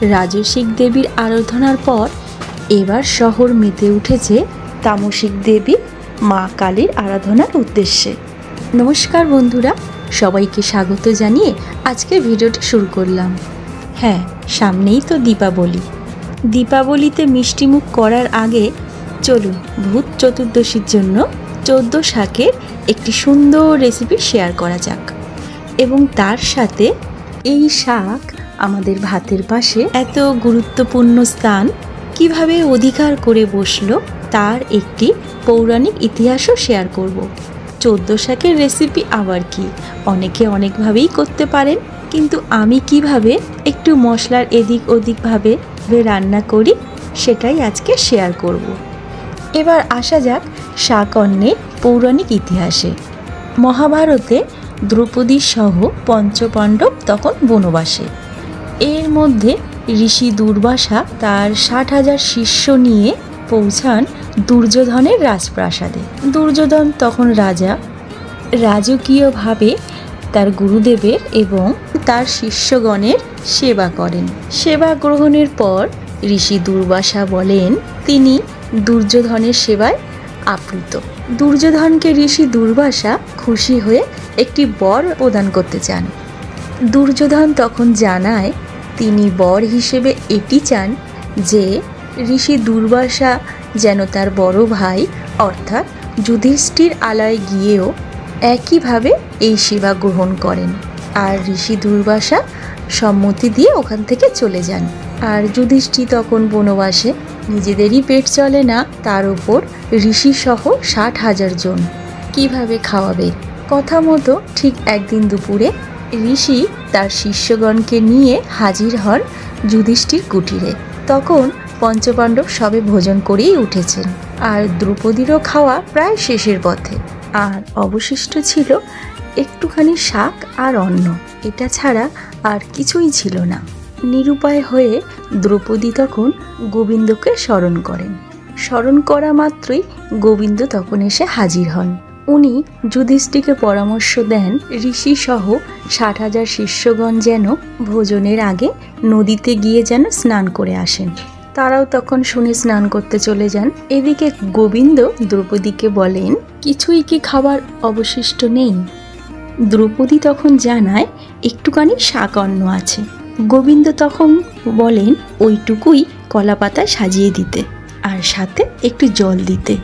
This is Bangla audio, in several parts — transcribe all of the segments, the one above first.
রাজসিক দেবীর আরাধনার পর এবার শহর মেতে উঠেছে তামসিক দেবী মা কালীর আরাধনার উদ্দেশ্যে। নমস্কার বন্ধুরা, সবাইকে স্বাগত জানিয়ে আজকে ভিডিওটি শুরু করলাম। হ্যাঁ সামনেই তো দীপাবলি। দীপাবলিতে মিষ্টিমুখ করার আগে চলুন ভূত চতুর্দশীর জন্য চোদ্দ শাকের একটি সুন্দর রেসিপি শেয়ার করা যাক। এবং তার সাথে এই শাক আমাদের ভাতের পাশে এত গুরুত্বপূর্ণ স্থান কীভাবে অধিকার করে বসল তার একটি পৌরাণিক ইতিহাসও শেয়ার করব। চোদ্দ শাকের রেসিপি আবার কি? অনেকে অনেকভাবেই করতে পারেন, কিন্তু আমি কীভাবে একটু মশলার এদিক ওদিকভাবে রান্না করি সেটাই আজকে শেয়ার করব। এবার আসা যাক শাক অন্নের পৌরাণিক ইতিহাসে। মহাভারতে দ্রৌপদী সহ পঞ্চপাণ্ডব তখন বনবাসে। মধ্যে ঋষি দুর্বাসা তার ষাট হাজার শিষ্য নিয়ে পৌঁছান দুর্যোধনের রাজপ্রাসাদে। দুর্যোধন তখন রাজা, রাজকীয়ভাবে তার গুরুদেবের এবং তার শিষ্যগণের সেবা করেন। সেবা গ্রহণের পর ঋষি দুর্বাসা বলেন, তিনি দুর্যোধনের সেবায় আপ্লুত। দুর্যোধনকে ঋষি দুর্বাসা খুশি হয়ে একটি বর প্রদান করতে চান। দুর্যোধন তখন জানায় তিনি বর হিসেবে এটি চান যে ঋষি দুর্বাসা যেন তার বড় ভাই, অর্থাৎ যুধিষ্ঠির আলয় গিয়েও একইভাবে এই সেবা গ্রহণ করেন। আর ঋষি দুর্বাসা সম্মতি দিয়ে ওখান থেকে চলে যান। আর যুধিষ্ঠি তখন বনবাসে, নিজেদেরই পেট চলে না, তার উপর ঋষি সহ ষাট হাজার জন। কীভাবে খাওয়াবে? কথা মতো ঠিক একদিন দুপুরে ঋষি তার শিষ্যগণকে নিয়ে হাজির হন যুধিষ্ঠির কুটিরে। তখন পঞ্চপাণ্ডব সবে ভোজন করেই উঠেছেন। আর দ্রৌপদীরও খাওয়া প্রায় শেষের পথে। আর অবশিষ্ট ছিল একটুখানি শাক আর অন্ন। এটা ছাড়া আর কিছুই ছিল না। নিরুপায় হয়ে দ্রৌপদী তখন গোবিন্দকে স্মরণ করেন। স্মরণ করা মাত্রই গোবিন্দ তখন এসে হাজির হন। উনি যুধিষ্ঠিকে পরামর্শ দেন ঋষি সহ ষাট হাজার শিষ্যগণ যেন ভোজনের আগে নদীতে গিয়ে যেন স্নান করে আসেন। তারাও তখন শুনে স্নান করতে চলে যান। এদিকে গোবিন্দ দ্রৌপদীকে বলেন, কিছুই কি খাবার অবশিষ্ট নেই? দ্রৌপদী তখন জানায়, একটুখানি শাক অন্ন আছে। গোবিন্দ তখন বলেন, ওইটুকুই কলা পাতায় সাজিয়ে দিতে আর সাথে একটু জল দিতে।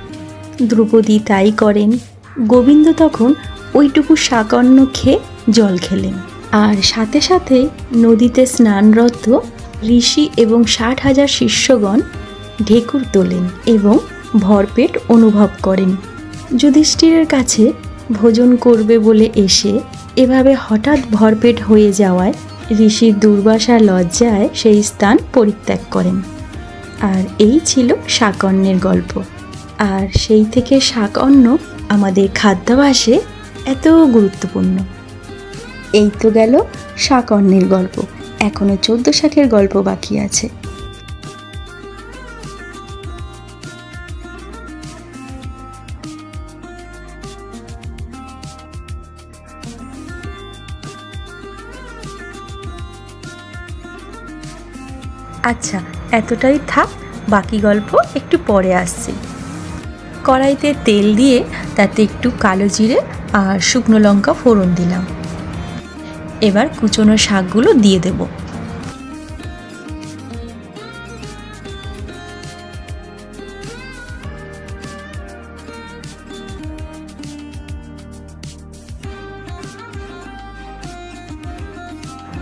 দ্রৌপদী তাই করেন। গোবিন্দ তখন ওইটুকু শাক অন্ন খেয়ে জল খেলেন। আর সাথে সাথে নদীতে স্নানরত ঋষি এবং ষাট হাজার শিষ্যগণ ঢেকুর তোলেন এবং ভরপেট অনুভব করেন। যুধিষ্ঠিরের কাছে ভোজন করবে বলে এসে এভাবে হঠাৎ ভরপেট হয়ে যাওয়ায় ঋষির দুর্বাসা লজ্জায় সেই স্থান পরিত্যাগ করেন। আর এই ছিল শাক অন্নের গল্প। আর সেই থেকে শাক অন্ন আমাদের খাদ্যাভাসে এত গুরুত্বপূর্ণ। এই তো গেল শাক অন্নের গল্প। এখনও চোদ্দ শাকের গল্প বাকি আছে। আচ্ছা এতটাই থাক, বাকি গল্প একটু পরে আসছে। কড়াইতে তেল দিয়ে তাতে একটু কালো জিরে আর শুকনো লঙ্কা ফোড়ন দিলাম। এবার কুচনো শাকগুলো দিয়ে দেব।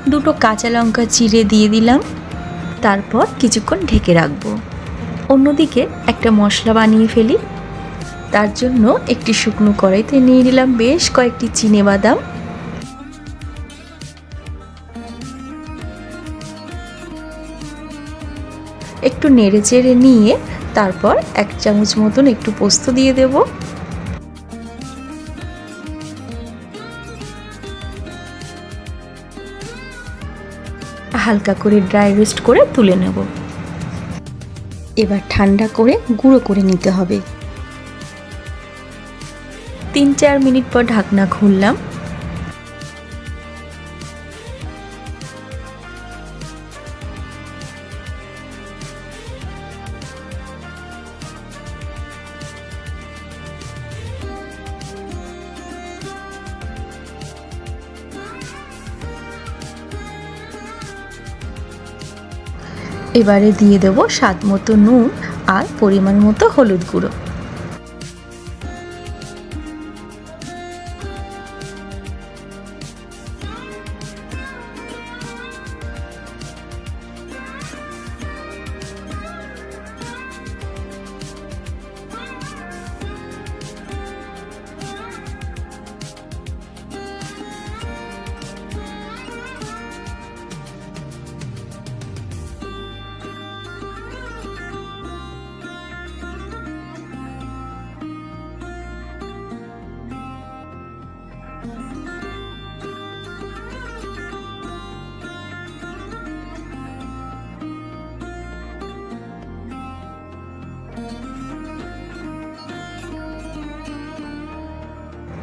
দুটো কাঁচা লঙ্কা চিড়ে দিয়ে দিলাম। তারপর কিছুক্ষণ ঢেকে রাখব। অন্যদিকে একটা মশলা বানিয়ে ফেলি। তার জন্য একটি শুকনো কড়াইতে নিয়ে নিলাম বেশ কয়েকটি চিনে বাদাম। একটু নেড়ে চেড়ে নিয়ে তারপর এক চামচ মতন একটু পোস্ত দিয়ে দেব। হালকা করে ড্রাই রোস্ট করে তুলে নেব। এবার ঠান্ডা করে গুঁড়ো করে নিতে হবে। তিন চার মিনিট পর ঢাকনা খুললাম। এবারে দিয়ে দেবো স্বাদ মতো নুন আর পরিমাণ মতো হলুদ গুঁড়ো।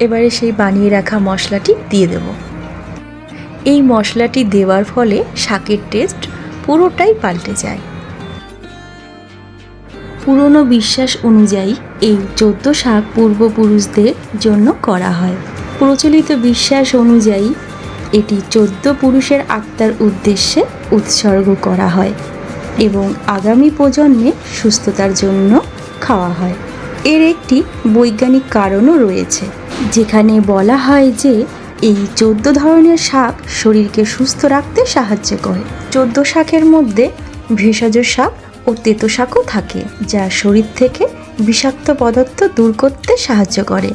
এবারে সেই বানিয়ে রাখা মশলাটি দিয়ে দেব। এই মশলাটি দেওয়ার ফলে শাকের টেস্ট পুরোটাই পাল্টে যায়। পুরনো বিশ্বাস অনুযায়ী এই চোদ্দ শাক পূর্বপুরুষদের জন্য করা হয়। প্রচলিত বিশ্বাস অনুযায়ী এটি চোদ্দ পুরুষের আত্মার উদ্দেশ্যে উৎসর্গ করা হয় এবং আগামী প্রজন্মে সুস্থতার জন্য খাওয়া হয়। এর একটি বৈজ্ঞানিক কারণও রয়েছে। যেখানে বলা হয় যে এই চোদ্দ ধরনের শাক শরীরকে সুস্থ রাখতে সাহায্য করে। চোদ্দ শাকের মধ্যে ভেষজ শাক ও তেতো শাকও থাকে, যা শরীর থেকে বিষাক্ত পদার্থ দূর করতে সাহায্য করে।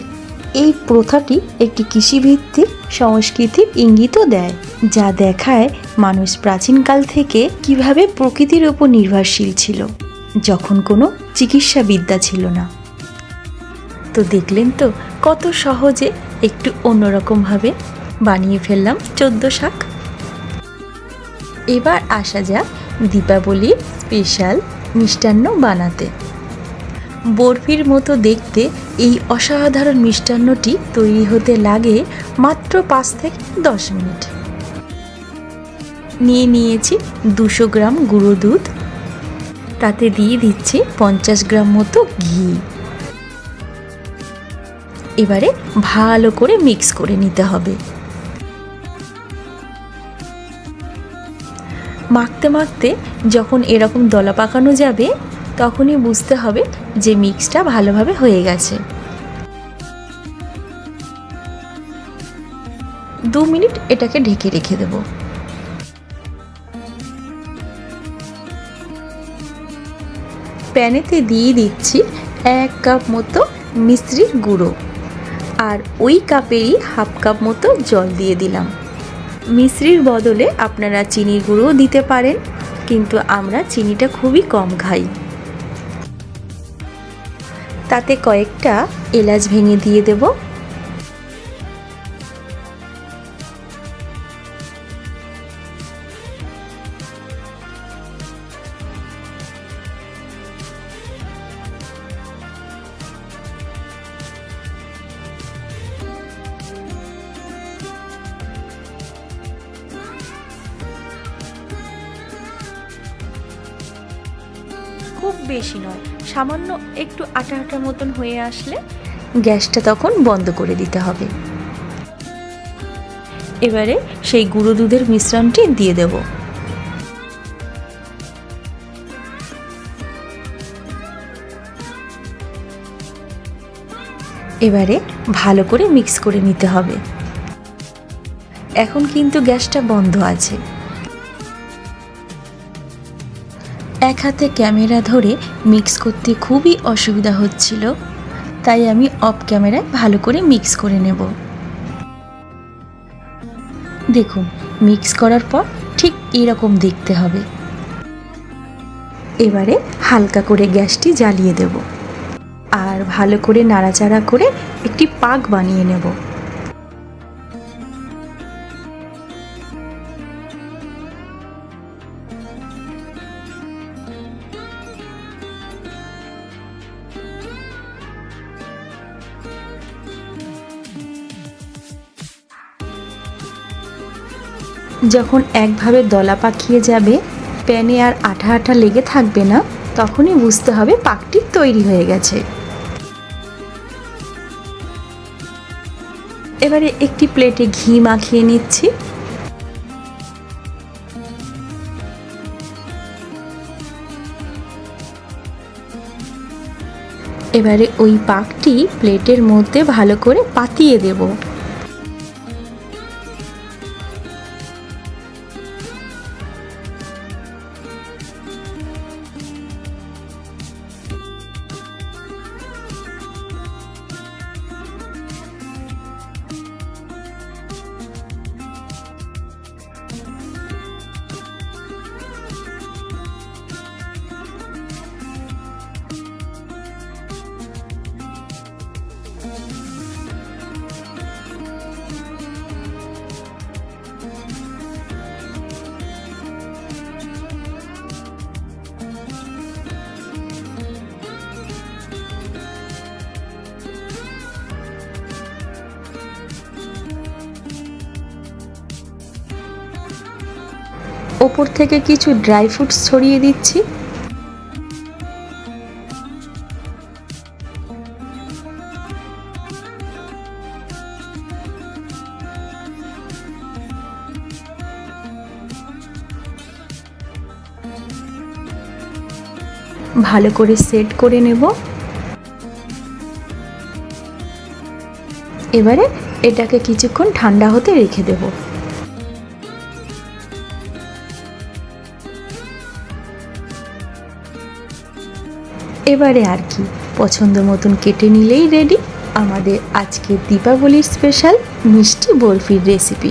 এই প্রথাটি একটি কৃষিভিত্তিক সংস্কৃতির ইঙ্গিতও দেয়, যা দেখায় মানুষ প্রাচীনকাল থেকে কীভাবে প্রকৃতির উপর নির্ভরশীল ছিল, যখন কোনো চিকিৎসাবিদ্যা ছিল না। তো দেখলেন তো, কত সহজে একটু অন্যরকমভাবে বানিয়ে ফেললাম চোদ্দ শাক। এবার আসা যাক দীপাবলির স্পেশাল মিষ্টান্ন বানাতে। বরফির মতো দেখতে এই অসাধারণ মিষ্টান্নটি তৈরি হতে লাগে মাত্র পাঁচ থেকে দশ মিনিট। নিয়ে নিয়েছি দুশো গ্রাম গুঁড়ো দুধ। তাতে দিয়ে দিচ্ছি পঞ্চাশ গ্রাম মতো ঘি। এবারে ভালো করে মিক্স করে নিতে হবে। মাখতে মাখতে যখন এরকম দলা পাকানো যাবে, তখনই বুঝতে হবে যে মিক্সটা ভালোভাবে হয়ে গেছে। দু মিনিট এটাকে ঢেকে রেখে দেব। প্যানেতে দিয়ে দিচ্ছি এক কাপ মতো মিশ্রির গুঁড়ো। আর ওই কাপেরই হাফ কাপ মতো জল দিয়ে দিলাম। মিশ্রির বদলে আপনারা চিনির গুঁড়োও দিতে পারেন, কিন্তু আমরা চিনিটা খুবই কম খাই। তাতে কয়েকটা এলাচ ভেঙে দিয়ে দেব। খুব বেশি নয়, সামান্য একটু আটা আটা মতন হয়ে আসলে গ্যাসটা তখন বন্ধ করে দিতে হবে। এবারে সেই গুঁড়ো দুধের মিশ্রণটি দিয়ে দেব। এবারে ভালো করে মিক্স করে নিতে হবে। এখন কিন্তু গ্যাসটা বন্ধ আছে। এক হাতে ক্যামেরা ধরে মিক্স করতে খুবই অসুবিধা হচ্ছিল। তাই আমি অফ ক্যামেরায় ভালো করে মিক্স করে নেব। দেখুন, মিক্স করার পর ঠিক এরকম দেখতে হবে। এবারে হালকা করে গ্যাসটি জ্বালিয়ে দেব। আর ভালো করে নাড়াচাড়া করে একটি পাক বানিয়ে নেব। যখন একভাবে দলা পাকিয়ে যাবে, প্যানে আর আঠা আঠা লেগে থাকবে না, তখনই বুঝতে হবে পাকটি তৈরি হয়ে গেছে। এবারে একটি প্লেটে ঘি মাখিয়ে নিচ্ছি। এবারে ওই পাকটি প্লেটের মধ্যে ভালো করে পাতিয়ে দেবো। ওপর থেকে কিছু ড্রাই ফ্রুটস ছড়িয়ে দিচ্ছি। ভালো করে সেট করে নেব। এবারে এটাকে কিছুক্ষণ ঠান্ডা হতে রেখে দেবো। এবারে আর কি, পছন্দ মতন কেটে নিলেই রেডি আমাদের আজকে দীপাবলির স্পেশাল মিষ্টি বরফির রেসিপি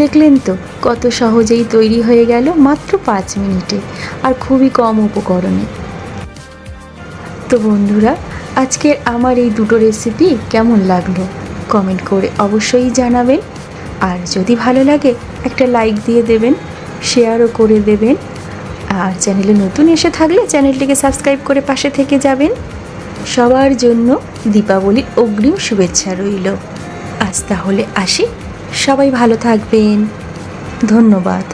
দেখলেন তো, কত সহজেই তৈরি হয়ে গেল মাত্র পাঁচ মিনিটে, আর খুবই কম উপকরণে। তো বন্ধুরা, আজকের আমার এই দুটো রেসিপি কেমন লাগল? কমেন্ট করে অবশ্যই জানাবেন। আর যদি ভালো লাগে, একটা লাইক দিয়ে দেবেন শেয়ারও করে দেবেন। আর চ্যানেলে নতুন এসে থাকলে চ্যানেলটিকে সাবস্ক্রাইব করে পাশে থেকে যাবেন। সবার জন্য দীপাবলির অগ্রিম শুভেচ্ছা রইল। আজ তাহলে আসি। সবাই ভালো থাকবেন। ধন্যবাদ।